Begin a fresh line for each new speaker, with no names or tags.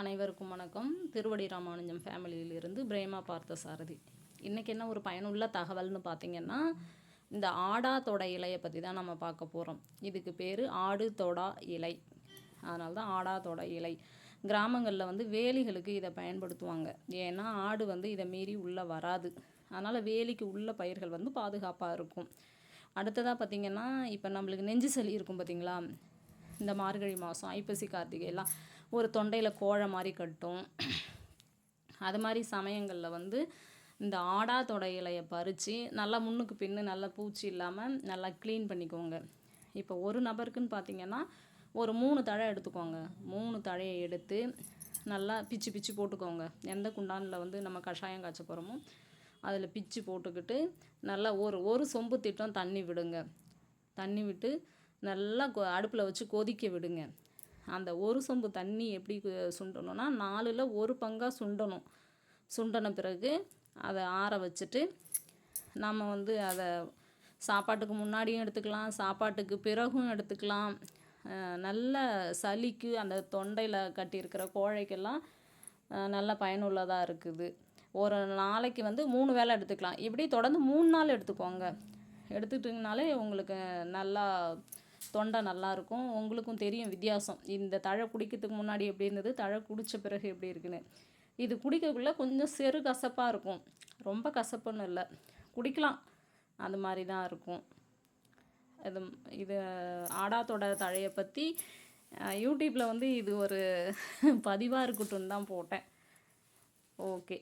அனைவருக்கும் வணக்கம். திருவடி ராமானுஜம் ஃபேமிலியிலிருந்து பிரேமா பார்த்த சாரதி. இன்றைக்கி என்ன ஒரு பயனுள்ள தகவல்னு பார்த்தீங்கன்னா இந்த ஆடா தொடை இலையை பற்றி தான் நம்ம பார்க்க போகிறோம் இதுக்கு பேர் ஆடு தொடா இலை. அதனால தான் ஆடா தொடை இலை. கிராமங்களில் வந்து வேலிகளுக்கு இதை பயன்படுத்துவாங்க. ஏன்னா ஆடு வந்து இதை மீறி உள்ளே வராது. அதனால் வேலிக்கு உள்ள பயிர்கள் வந்து பாதுகாப்பாக இருக்கும். அடுத்ததாக பார்த்திங்கன்னா இப்போ நம்மளுக்கு நெஞ்சு சளி இருக்கும் பார்த்தீங்களா இந்த மார்கழி மாதம் ஐப்பசி கார்த்திகை எல்லாம் ஒரு தொண்டையில் கோழை மாதிரி கட்டும். அது மாதிரி சமயங்களில் வந்து இந்த ஆடா தொடையிலையை இலையை பறித்து நல்லா முன்னுக்கு பின்னு நல்லா பூச்சி இல்லாமல் நல்லா க்ளீன் பண்ணிக்கோங்க. இப்போ ஒரு நபருக்குன்னு பார்த்தீங்கன்னா ஒரு மூணு தழை எடுத்துக்கோங்க. மூணு தழையை எடுத்து நல்லா பிச்சு பிச்சு போட்டுக்கோங்க. எந்த குண்டானில் வந்து நம்ம கஷாயம் காய்ச்ச போகிறோமோ அதில் பிச்சு போட்டுக்கிட்டு நல்லா ஒரு ஒரு சொம்பு திட்டம் தண்ணி விடுங்க. தண்ணி விட்டு நல்லா கொ அடுப்பில் வச்சு கொதிக்க விடுங்க. அந்த ஒரு சொம்பு தண்ணி எப்படி சுண்டணும்னா நாலில் ஒரு பங்காக சுண்டணும். சுண்டின பிறகு அதை ஆற வச்சுட்டு நம்ம வந்து அதை சாப்பாட்டுக்கு முன்னாடியும் எடுத்துக்கலாம் சாப்பாட்டுக்கு பிறகும் எடுத்துக்கலாம். நல்ல சளிக்கு அந்த தொண்டையில் கட்டியிருக்கிற கோழைக்கெல்லாம் நல்ல பயனுள்ளதாக இருக்குது. ஒரு நாளைக்கு வந்து மூணு வேளை எடுத்துக்கலாம். இப்படி தொடர்ந்து மூணு நாள் எடுத்துக்கோங்க. எடுத்துக்கிட்டிங்கனாலே உங்களுக்கு நல்லா தொண்டை நல்லாயிருக்கும். உங்களுக்கும் தெரியும் வித்தியாசம். இந்த தழை குடிக்கிறதுக்கு முன்னாடி எப்படி இருந்தது? தழை குடித்த பிறகு எப்படி இருக்குன்னு. இது குடிக்கக்குள்ளே கொஞ்சம் செரு கசப்பாக இருக்கும். ரொம்ப கசப்புன்னு இல்லை. குடிக்கலாம். அது மாதிரி தான் இருக்கும். இது இது ஆடாத்தோட தழையை பற்றி யூடியூப்பில் வந்து இது ஒரு பதிவாக இருக்கட்டும் தான் போட்டேன். ஓகே.